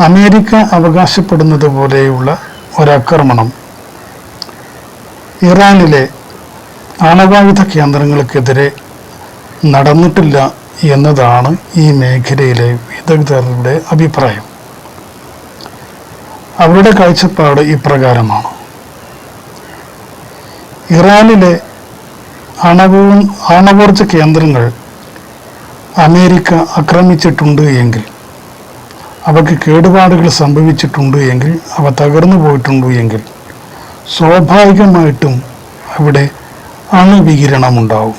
America അവകാശപ്പെടുന്നത് പോലെയുള്ള ഒരാക്രമണം. ഇറാനിലെ ആണവായുധ കേന്ദ്രങ്ങൾക്കെതിരെ നടന്നിട്ടില്ല എന്നതാണ് ഈ മേഖലയിലെ വിദഗ്ധരുടെ അഭിപ്രായം. അവരുടെ കാഴ്ചപ്പാട് ഇപ്രകാരമാണ്. ഇറാനിലെ ആണവവും ആണവോർജ കേന്ദ്രങ്ങൾ അമേരിക്ക ആക്രമിച്ചിട്ടുണ്ട് എങ്കിൽ അവയ്ക്ക് കേടുപാടുകൾ സംഭവിച്ചിട്ടുണ്ട് എങ്കിൽ അവ തകർന്നു പോയിട്ടുണ്ട് എങ്കിൽ സ്വാഭാവികമായിട്ടും അവിടെ അണുവികിരണമുണ്ടാവും.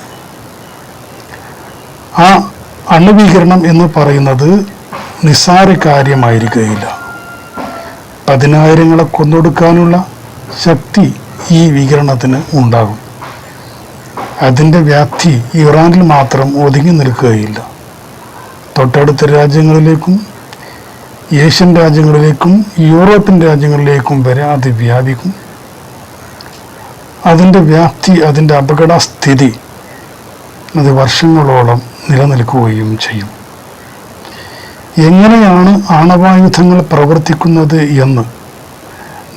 ആ അണുവികിരണം എന്ന് പറയുന്നത് നിസ്സാര കാര്യമായിരിക്കുകയില്ല. പതിനായിരങ്ങളെ കൊന്നൊടുക്കാനുള്ള ശക്തി ഈ വികിരണത്തിന് ഉണ്ടാകും. അതിന്റെ വ്യാപ്തി ഇറാനിൽ മാത്രം ഒതുങ്ങി നിൽക്കുകയില്ല. തൊട്ടടുത്ത രാജ്യങ്ങളിലേക്കും ഏഷ്യൻ രാജ്യങ്ങളിലേക്കും യൂറോപ്യൻ രാജ്യങ്ങളിലേക്കും വരെ അത് വ്യാപിക്കും. അതിന്റെ വ്യാപ്തി അതിന്റെ അപകടസ്ഥിതി അത് വർഷങ്ങളോളം നിലനിൽക്കുകയും ചെയ്യും. എങ്ങനെയാണ് ആണവായുധങ്ങൾ പ്രവർത്തിക്കുന്നത് എന്ന്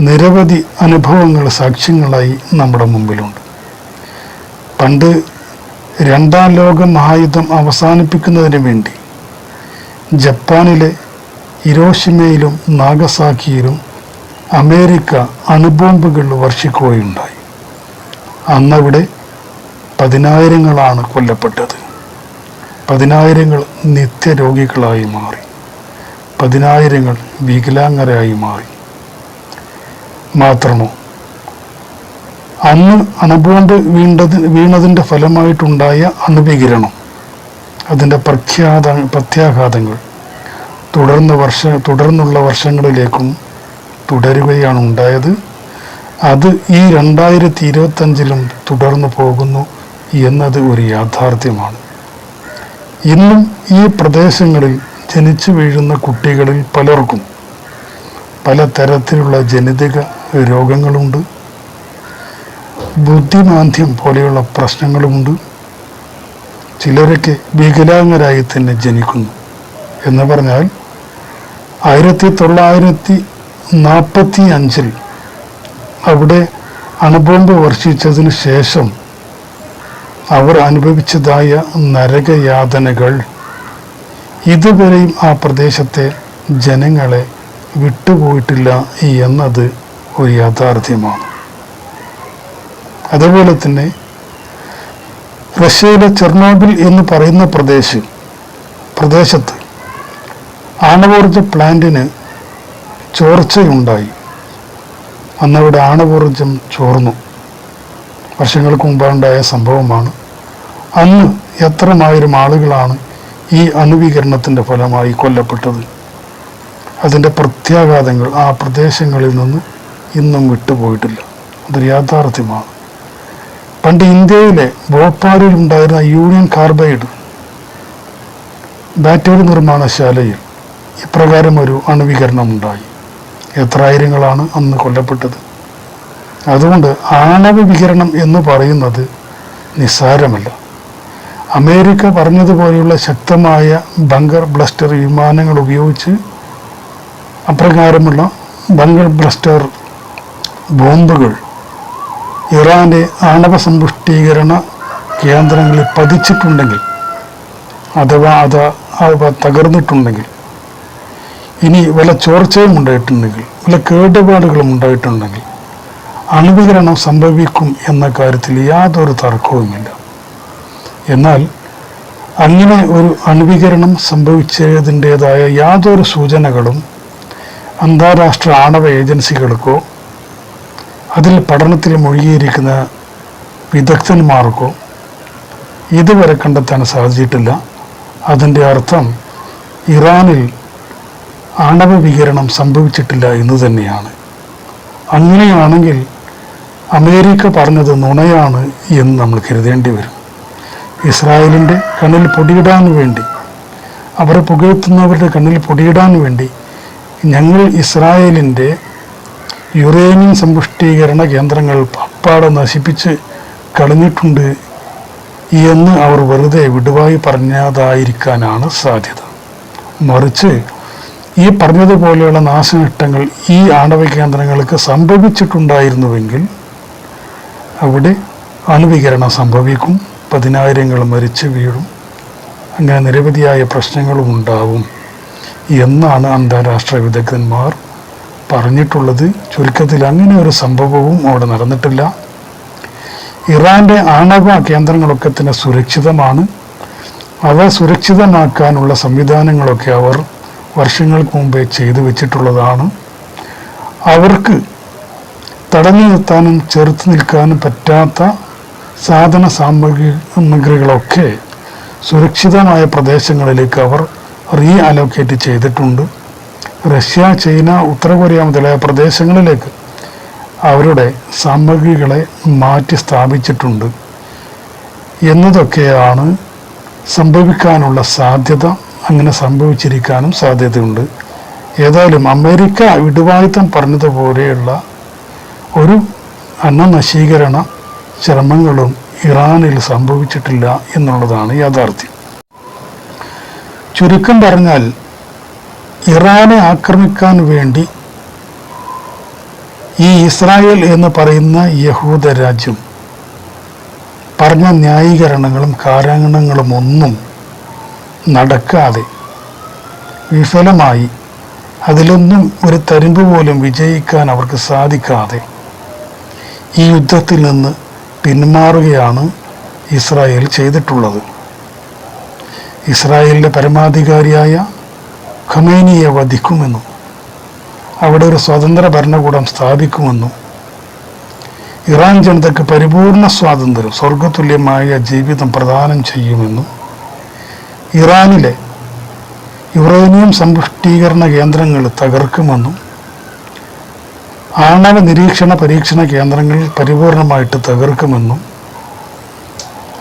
നിരവധി അനുഭവങ്ങൾ സാക്ഷ്യങ്ങളായി നമ്മുടെ മുമ്പിലുണ്ട്. പണ്ട് രണ്ടാം ലോക മഹായുദ്ധം അവസാനിപ്പിക്കുന്നതിന് വേണ്ടി ജപ്പാനിലെ ഇരോഷിമയിലും നാഗസാക്കിയിലും അമേരിക്ക അണുബോംബുകൾ വർഷിക്കുകയുണ്ടായി. അന്നവിടെ പതിനായിരങ്ങളാണ് കൊല്ലപ്പെട്ടത്. പതിനായിരങ്ങൾ നിത്യരോഗികളായി മാറി. പതിനായിരങ്ങൾ വികലാംഗരായി മാറി. മാത്രമോ അന്ന് അണുബോംബ് വീണ്ടത് വീണതിന്റെ ഫലമായിട്ടുണ്ടായ അണുവികിരണം അതിന്റെ പ്രഖ്യാത പ്രത്യാഘാതങ്ങൾ തുടർന്ന് വർഷ തുടർന്നുള്ള വർഷങ്ങളിലേക്കും തുടരുകയാണ് ഉണ്ടായത്. അത് ഈ രണ്ടായിരത്തി ഇരുപത്തഞ്ചിലും തുടർന്നു പോകുന്നു എന്നത് ഒരു യാഥാർത്ഥ്യമാണ്. ഇന്നും ഈ പ്രദേശങ്ങളിൽ ജനിച്ചു വീഴുന്ന കുട്ടികളിൽ പലർക്കും പല തരത്തിലുള്ള ജനിതക രോഗങ്ങളുണ്ട്. ബുദ്ധിമാന്ദ്യം പോലെയുള്ള പ്രശ്നങ്ങളുമുണ്ട്. ചിലരൊക്കെ വികലാംഗരായി തന്നെ ജനിക്കുന്നു എന്ന് പറഞ്ഞാൽ ആയിരത്തി തൊള്ളായിരത്തി നാൽപ്പത്തി അഞ്ചിൽ അവിടെ അണുബോംബ് വർഷിച്ചതിന് ശേഷം അവർ അനുഭവിച്ചതായ നരകയാതനകൾ. ഇതുവരെയും ആ പ്രദേശത്തെ ജനങ്ങളെ വിട്ടുപോയിട്ടില്ല എന്നത് ഒരു യാഥാർത്ഥ്യമാണ്. അതുപോലെ തന്നെ റഷ്യയിലെ ചെർണോബിൽ എന്ന് പറയുന്ന പ്രദേശം പ്രദേശത്ത് ആണവോർജ പ്ലാന്റിന് ചോർച്ചയുണ്ടായി. അന്നവിടെ ആണവോർജം ചോർന്നു. വർഷങ്ങൾക്ക് മുമ്പുണ്ടായ സംഭവമാണ്. അന്ന് എത്രമായിരം ആളുകളാണ് ഈ അണുവീകരണത്തിന്റെ ഫലമായി കൊല്ലപ്പെട്ടത്? അതിന്റെ പ്രത്യാഘാതങ്ങൾ ആ പ്രദേശങ്ങളിൽ നിന്ന് ഇന്നും വിട്ടുപോയിട്ടില്ല. അതൊരു യാഥാർത്ഥ്യമാണ്. പണ്ട് ഇന്ത്യയിലെ ഭോപ്പാലിൽ ഉണ്ടായിരുന്ന യൂണിയൻ കാർബൈഡ് ബാറ്ററി നിർമ്മാണശാലയിൽ ഇപ്രകാരം ഒരു അണുവീകരണം ഉണ്ടായി എത്ര ആയിരങ്ങളാണ് അന്ന് കൊല്ലപ്പെട്ടത്. അതുകൊണ്ട് ആണവ വികരണം എന്ന് പറയുന്നത് നിസ്സാരമല്ല. അമേരിക്ക പറഞ്ഞതുപോലെയുള്ള ശക്തമായ ബങ്കർ ബ്ലസ്റ്റർ വിമാനങ്ങൾ ഉപയോഗിച്ച് അപ്രകാരമുള്ള ബങ്കർ ബ്ലസ്റ്റർ ബോംബുകൾ ഇറാന്റെ ആണവ സമ്പുഷ്ടീകരണ കേന്ദ്രങ്ങളിൽ പതിച്ചിട്ടുണ്ടെങ്കിൽ അഥവാ അത് അവ തകർന്നിട്ടുണ്ടെങ്കിൽ ഇനി വല്ല ചോർച്ചയും ഉണ്ടായിട്ടുണ്ടെങ്കിൽ വല്ല കേടുപാടുകളും ഉണ്ടായിട്ടുണ്ടെങ്കിൽ അണുവികരണം സംഭവിക്കും എന്ന കാര്യത്തിൽ യാതൊരു തർക്കവുമില്ല. എന്നാൽ അങ്ങനെ ഒരു അണുവികരണം സംഭവിച്ചതിന്റെതായ യാതൊരു സൂചനകളും അന്താരാഷ്ട്ര ആണവ ഏജൻസികൾക്കോ അതിൽ പഠനത്തിൽ മുഴുകിയിരിക്കുന്ന വിദഗ്ധന്മാർക്കോ ഇതുവരെ കണ്ടെത്താൻ സാധിച്ചിട്ടില്ല. അതിന്റെ അർത്ഥം ഇറാനിൽ ആണവ വികിരണം സംഭവിച്ചിട്ടില്ല എന്ന് തന്നെയാണ്. അങ്ങനെയാണെങ്കിൽ അമേരിക്ക പറഞ്ഞത് നുണയാണ് എന്ന് നമ്മൾ കരുതേണ്ടി വരും. ഇസ്രായേലിന്റെ കണ്ണിൽ പൊടിയിടാൻ വേണ്ടി അവരെ പുകഴ്ത്തുന്നവരുടെ കണ്ണിൽ പൊടിയിടാൻ വേണ്ടി ഞങ്ങൾ ഇസ്രായേലിന്റെ യുറേനിയം സമ്പുഷ്ടീകരണ കേന്ദ്രങ്ങൾ പപ്പാടെ നശിപ്പിച്ച് കളഞ്ഞിട്ടുണ്ട് എന്ന് അവർ വെറുതെ വിടുവായി പറഞ്ഞതായിരിക്കാനാണ് സാധ്യത. മറിച്ച് ഈ പറഞ്ഞതുപോലെയുള്ള നാശനഷ്ടങ്ങൾ ഈ ആണവ കേന്ദ്രങ്ങൾക്ക് സംഭവിച്ചിട്ടുണ്ടായിരുന്നുവെങ്കിൽ അവിടെ അണുവികരണം സംഭവിക്കും പതിനായിരങ്ങൾ മരിച്ചു വീഴും അങ്ങനെ നിരവധിയായ പ്രശ്നങ്ങളും ഉണ്ടാവും എന്നാണ് അന്താരാഷ്ട്ര വിദഗ്ധന്മാർ പറഞ്ഞിട്ടുള്ളത്. ചുരുക്കത്തിൽ അങ്ങനെ ഒരു സംഭവവും അവിടെ നടന്നിട്ടില്ല. ഇറാന്റെ ആണവ കേന്ദ്രങ്ങളൊക്കെ തന്നെ സുരക്ഷിതമാണ്. അവ സുരക്ഷിതമാക്കാനുള്ള സംവിധാനങ്ങളൊക്കെ അവർ വർഷങ്ങൾക്ക് മുമ്പേ ചെയ്തു വെച്ചിട്ടുള്ളതാണ്. അവർക്ക് തടഞ്ഞു നിർത്താനും ചെറുത്ത് നിൽക്കാനും പറ്റാത്ത സാധന സാമഗ്രി സാമഗ്രികളൊക്കെ സുരക്ഷിതമായ പ്രദേശങ്ങളിലേക്ക് അവർ റീ അലോക്കേറ്റ് ചെയ്തിട്ടുണ്ട്. റഷ്യ ചൈന ഉത്തര കൊറിയ മുതലായ പ്രദേശങ്ങളിലേക്ക് അവരുടെ സാമഗ്രികളെ മാറ്റി സ്ഥാപിച്ചിട്ടുണ്ട്. എന്നതൊക്കെയാണ് സംഭവിക്കാനുള്ള സാധ്യത. അങ്ങനെ സംഭവിച്ചിരിക്കാനും സാധ്യതയുണ്ട്. ഏതായാലും അമേരിക്ക വിടുവായുത്തം പറഞ്ഞതുപോലെയുള്ള ഒരു അന്നനശീകരണ ശ്രമങ്ങളും ഇറാനിൽ സംഭവിച്ചിട്ടില്ല എന്നുള്ളതാണ് യാഥാർത്ഥ്യം. ചുരുക്കം പറഞ്ഞാൽ ഇറാനെ ആക്രമിക്കാൻ വേണ്ടി ഈ ഇസ്രായേൽ എന്ന് പറയുന്ന യഹൂദരാജ്യം പറഞ്ഞ ന്യായീകരണങ്ങളും കാരണങ്ങളും ഒന്നും നടക്കാതെ വിഫലമായി അതിലൊന്നും ഒരു തരിമ്പ് പോലും വിജയിക്കാൻ അവർക്ക് സാധിക്കാതെ ഈ യുദ്ധത്തിൽ നിന്ന് പിന്മാറുകയാണ് ഇസ്രായേൽ ചെയ്തിട്ടുള്ളത്. ഇസ്രായേലിന്റെ പരമാധികാരിയായ ഖമേനിയെ വധിക്കുമെന്നും അവിടെ ഒരു സ്വതന്ത്ര ഭരണകൂടം സ്ഥാപിക്കുമെന്നും ഇറാൻ ജനതയ്ക്ക് പരിപൂർണ സ്വാതന്ത്ര്യം സ്വർഗതുല്യമായ ജീവിതം പ്രദാനം ചെയ്യുമെന്നും ഇറാനിലെ യുറേനിയം സമ്പുഷ്ടീകരണ കേന്ദ്രങ്ങൾ തകർക്കുമെന്നും ആണവ നിരീക്ഷണ പരീക്ഷണ കേന്ദ്രങ്ങൾ പരിപൂർണമായിട്ട് തകർക്കുമെന്നും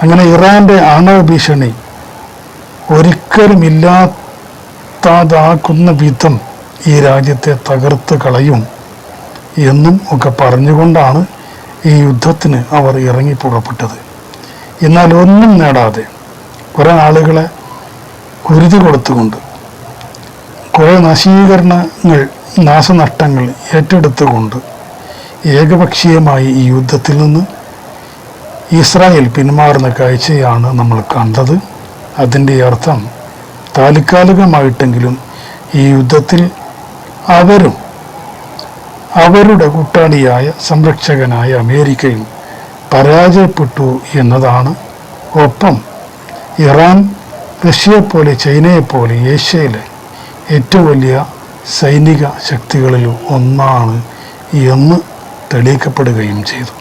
അങ്ങനെ ഇറാന്റെ ആണവ ഭീഷണി ഒരിക്കലും ഇല്ലാത്താതാക്കുന്ന വിധം ഈ രാജ്യത്തെ തകർത്ത് കളയും എന്നും ഒക്കെ പറഞ്ഞുകൊണ്ടാണ് ഈ യുദ്ധത്തിന് അവർ ഇറങ്ങി പുറപ്പെട്ടത്. എന്നാൽ ഒന്നും നേടാതെ കുറേ ആളുകളെ കുരുതി കൊടുത്തുകൊണ്ട് കുറേ നശീകരണങ്ങൾ നാശനഷ്ടങ്ങൾ ഏറ്റെടുത്തുകൊണ്ട് ഏകപക്ഷീയമായി ഈ യുദ്ധത്തിൽ നിന്ന് ഇസ്രായേൽ പിന്മാറുന്ന കാഴ്ചയാണ് നമ്മൾ കണ്ടത്. അതിന്റെ അർത്ഥം താൽക്കാലികമായിട്ടെങ്കിലും ഈ യുദ്ധത്തിൽ അവരും അവരുടെ കൂട്ടാളിയായ സംരക്ഷകനായ അമേരിക്കയും പരാജയപ്പെട്ടു എന്നതാണ്. ഒപ്പം ഇറാൻ റഷ്യയെപ്പോലെ ചൈനയെപ്പോലെ ഏഷ്യയിലെ ഏറ്റവും വലിയ സൈനിക ശക്തികളിൽ ഒന്നാണ് എന്ന് തെളിയിക്കപ്പെടുകയും ചെയ്തു.